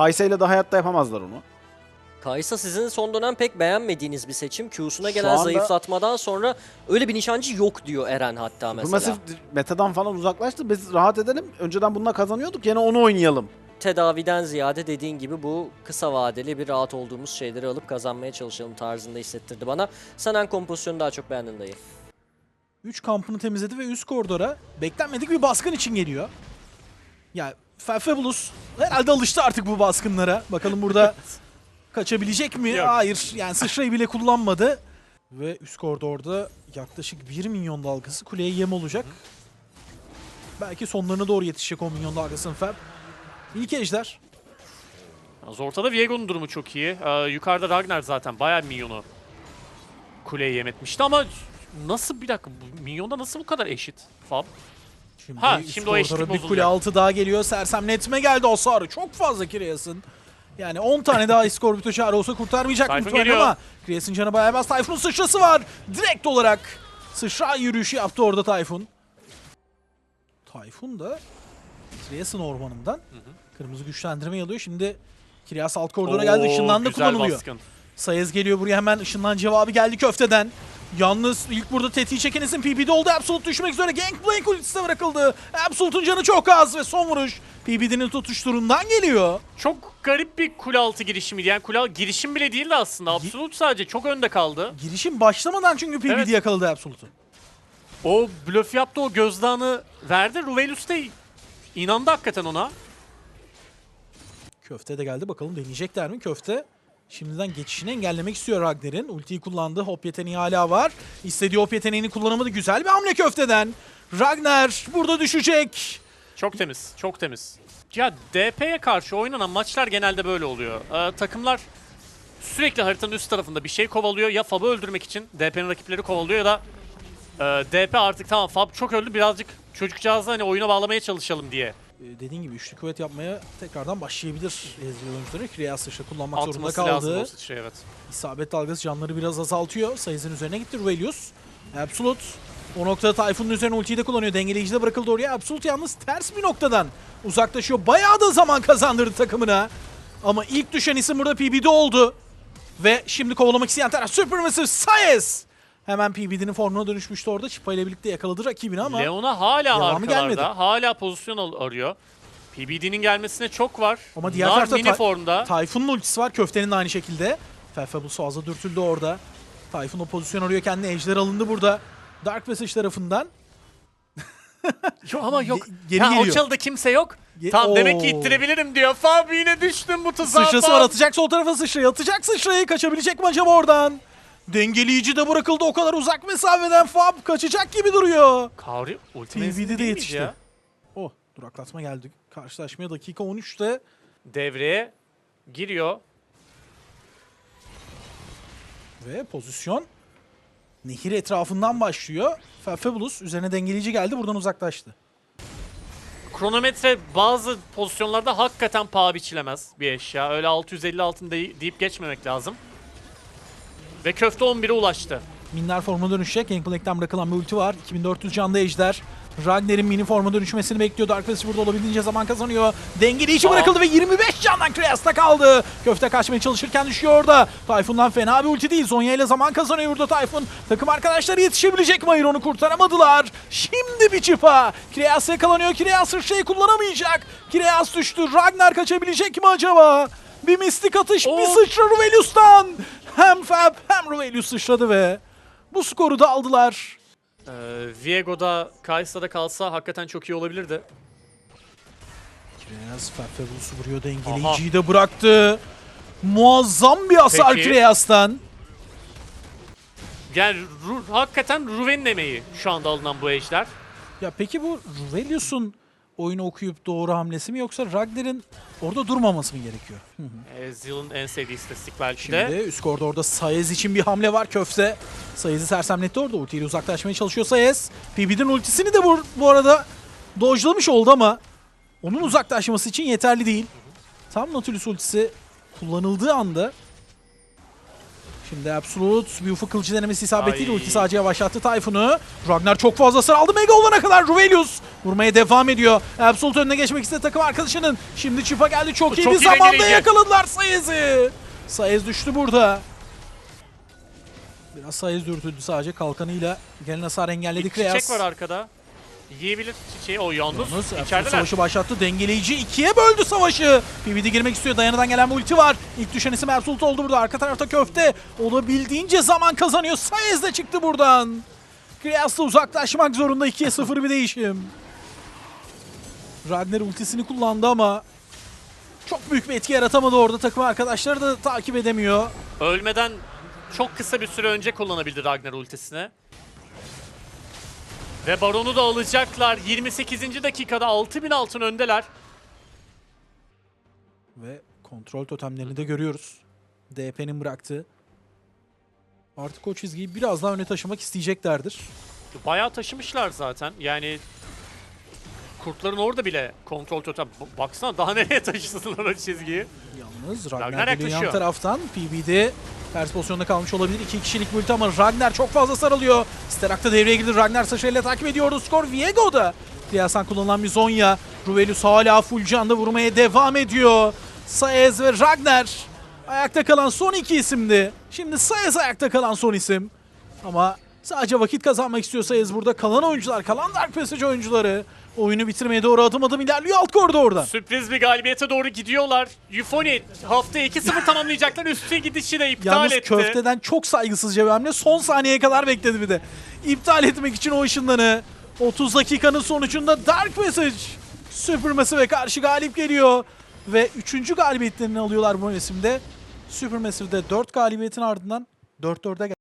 Kaysa ile de hayatta yapamazlar onu. Kaysa sizin son dönem pek beğenmediğiniz bir seçim. Q'suna gelen anda- zayıflatmadan sonra öyle bir nişancı yok diyor Eren hatta mesela. Supermassive metadan falan uzaklaştı. Biz rahat edelim. Önceden bununla kazanıyorduk. Yine onu oynayalım. Tedaviden ziyade dediğin gibi bu kısa vadeli bir rahat olduğumuz şeyleri alıp kazanmaya çalışalım tarzında hissettirdi bana. Sen hangi kompozisyonu daha çok beğendin dayı? 3 kampını temizledi ve üst koridora beklenmedik bir baskın için geliyor. Ya Fabulous herhalde alıştı artık bu baskınlara. Bakalım burada kaçabilecek mi? Yok. Hayır. Yani sıçrayı bile kullanmadı. Ve üst koridorda yaklaşık 1 milyon dalgası kuleye yem olacak. Belki sonlarına doğru yetişecek 10 milyon dalgasının Fab. İlk ejder. Yalnız ortada Viego'nun durumu çok iyi. Ee, yukarıda Ragnar zaten bayağı minyonu kuleye yem etmişti ama nasıl bir dakika bu minyonda nasıl bu kadar eşit Fab? Şimdi, Ha, şimdi o eşitlik koridora bir bozulacak. kule altı daha geliyor. Sersemletme geldi hasarı. Çok fazla Kireas'ın. Yani 10 tane daha iskorbito çağrı olsa kurtarmayacak muhtemelen ama Kireas'ın canı bayağı bas. Tayfun'un sıçrası var. Direkt olarak sıçra yürüyüşü yaptı orada Tayfun. Tayfun da Kireas'ın ormanından kırmızı güçlendirme alıyor. Şimdi Kireas alt koridora geldi. Işınlandı kullanılıyor. baskın. Sayez geliyor buraya hemen ışından cevabı geldi köfteden. Yalnız ilk burada tetiği çeken isim PB'de oldu. Absolute düşmek üzere. Gangplank ultisi de bırakıldı. Absolute'un canı çok az ve son vuruş PB'nin tutuşturundan geliyor. Çok garip bir kule altı girişimiydi. Yani kule girişim bile değildi aslında. Absolut sadece çok önde kaldı. Girişim başlamadan çünkü PBD Evet. yakaladı Absolute'u. O blöf yaptı o gözdağını verdi. Ruvelius de inandı hakikaten ona. Köfte de geldi. Bakalım deneyecekler mi? Köfte şimdiden geçişini engellemek istiyor Ragnar'ın. Ultiyi kullandı. Hop yeteneği hala var. İstediği hop yeteneğini kullanamadı. Güzel bir hamle köfteden. Ragnar burada düşecek. Çok temiz, çok temiz. Ya DP'ye karşı oynanan maçlar genelde böyle oluyor. Ee, takımlar sürekli haritanın üst tarafında bir şey kovalıyor. Ya Fab'ı öldürmek için DP'nin rakipleri kovalıyor ya da e, DP artık tamam Fab çok öldü birazcık çocukcağızı hani oyuna bağlamaya çalışalım diye. Ee, dediğin gibi üçlü kuvvet yapmaya tekrardan başlayabilir Ezreal oyuncuları. Kriyas sıçra kullanmak zorunda Atması lazım kaldı. sıçrayı evet. İsabet dalgası canları biraz azaltıyor. Sayısının üzerine gitti Ruvelius. Absolute o noktada Tayfun'un üzerine ultiyi de kullanıyor. Dengeleyici de bırakıldı oraya. Absolute yalnız ters bir noktadan uzaklaşıyor. Bayağı da zaman kazandırdı takımına. Ama ilk düşen isim burada PB'de oldu. Ve şimdi kovalamak isteyen taraf Supermassive Sayes. Hemen PBD'nin formuna dönüşmüştü orada. Çıpa ile birlikte yakaladı rakibini ama Leona hala devamı arkalarda. gelmedi. Hala pozisyon al- arıyor. PBD'nin gelmesine çok var. Ama diğer Nar tarafta mini Ta- formda. Tayfun'un ultisi var. Köftenin de aynı şekilde. Felfabus fazla dürtüldü orada. Tayfun o pozisyon arıyor. Kendi ejder alındı burada. Dark Passage tarafından. Yok ama yok. Ge- geri ya geliyor. o çalıda kimse yok. Ge- Tamam demek ki Oo. ittirebilirim diyor. Fab yine düştüm bu tuzağa. Sıçrası var atacak sol tarafa sıçrayı. Atacak sıçrayı. Kaçabilecek mi acaba oradan? Dengeleyici de bırakıldı o kadar uzak mesafeden. Fab kaçacak gibi duruyor. Kavri ulti TV'de menzili de yetişti. ya? Oh duraklatma geldi. Karşılaşmaya dakika 13'te. Devreye giriyor. Ve pozisyon nehir etrafından başlıyor. Fabulous üzerine dengeleyici geldi. Buradan uzaklaştı. Kronometre bazı pozisyonlarda hakikaten paha biçilemez bir eşya. Öyle 650 altın dey- deyip geçmemek lazım. Ve köfte 11'e ulaştı. Minler formuna dönüşecek. Gangplank'ten bırakılan bir ulti var. 2400 canlı ejder. Ragnar'ın mini forma dönüşmesini bekliyor. Dark Passage burada olabildiğince zaman kazanıyor. Dengeleyici Aa. bırakıldı ve 25 candan Kriyas'ta kaldı. Köfte kaçmaya çalışırken düşüyor orada. Tayfun'dan fena bir ulti değil. Zonya ile zaman kazanıyor burada Tayfun. Takım arkadaşları yetişebilecek mi? Hayır onu kurtaramadılar. Şimdi bir çıpa. Kriyas yakalanıyor. Kriyas şeyi kullanamayacak. Kriyas düştü. Ragnar kaçabilecek mi acaba? Bir mistik atış, bir Oo. sıçra Ruvelius'tan. Hem Fab hem Ruvelius sıçradı ve bu skoru da aldılar. Ee, Viego'da, Kaysa'da kalsa hakikaten çok iyi olabilirdi. Kreyas Fabulous vuruyor dengeleyiciyi de bıraktı. Muazzam bir hasar. Kreyas'tan. Yani Ru- hakikaten Ruven'in emeği şu anda alınan bu ejder. Ya peki bu Ruvelius'un oyunu okuyup doğru hamlesi mi yoksa Ragnar'ın orada durmaması mı gerekiyor? Zill'in en sevdiği istatistik belki Şimdi de. üst koridorda Sayez için bir hamle var köfte. Sayez'i sersemletti orada ultiyle uzaklaşmaya çalışıyor Sayez. PB'nin ultisini de bu, bu arada dojlamış oldu ama onun uzaklaşması için yeterli değil. Tam Nautilus ultisi kullanıldığı anda Şimdi Absolute bir ufuk kılıcı denemesi isabetiyle ulti sadece yavaşlattı Tayfun'u. Ragnar çok fazla hasar aldı Mega olana kadar Ruvelius vurmaya devam ediyor. Absolute önüne geçmek istedi takım arkadaşının. Şimdi çipa geldi çok iyi Çok bir iyi zamanda dengeleyici. yakaladılar Sayez'i. Sayez düştü burada. Biraz Sayez dürtüldü sadece kalkanıyla. Gelen hasar engelledi Bir Kreyas. çiçek var arkada. Yiyebilir çiçeği. O yalnız. Yalnız İçerideler. savaşı başlattı. Dengeleyici ikiye böldü savaşı. PvD girmek istiyor. Dayanıdan gelen bir ulti var. İlk düşen isim Absolute oldu burada. Arka tarafta köfte. Olabildiğince zaman kazanıyor. Sayez de çıktı buradan. Kriyas'la uzaklaşmak zorunda. 2'ye 0 bir değişim. Ragnar ultisini kullandı ama çok büyük bir etki yaratamadı orada. Takım arkadaşları da takip edemiyor. Ölmeden çok kısa bir süre önce kullanabildi Ragnar ultisini. Ve Baron'u da alacaklar. 28. dakikada 6000 altın öndeler. Ve kontrol totemlerini de görüyoruz. DP'nin bıraktığı. Artık o çizgiyi biraz daha öne taşımak isteyeceklerdir. Bayağı taşımışlar zaten. Yani kurtların orada bile kontrol totem. Baksana daha nereye taşısınlar o çizgiyi. Yalnız Ragnar, Ragnar yan taraftan. PB'de ters pozisyonda kalmış olabilir. İki kişilik ulti ama Ragnar çok fazla sarılıyor. Sterak da devreye girdi. Ragnar ile takip ediyordu. Skor Viego'da. Priyasan kullanılan bir Zonya. Ruvelius hala full canda vurmaya devam ediyor. Saez ve Ragnar ayakta kalan son iki isimdi. Şimdi Saez ayakta kalan son isim. Ama sadece vakit kazanmak istiyor Saez burada. Kalan oyuncular, kalan Dark Passage oyuncuları oyunu bitirmeye doğru adım adım ilerliyor alt koridordan. Sürpriz bir galibiyete doğru gidiyorlar. Euphony haftaya 2-0 tamamlayacaklar. Üstüne gidişi de iptal Yalnız etti. köfteden çok saygısızca bir hamle. Son saniyeye kadar bekledi bir de. İptal etmek için o ışınlanı. 30 dakikanın sonucunda Dark Passage Supermassive'e karşı galip geliyor. Ve 3. galibiyetlerini alıyorlar bu mevsimde. Supermassive'de 4 galibiyetin ardından 4-4'e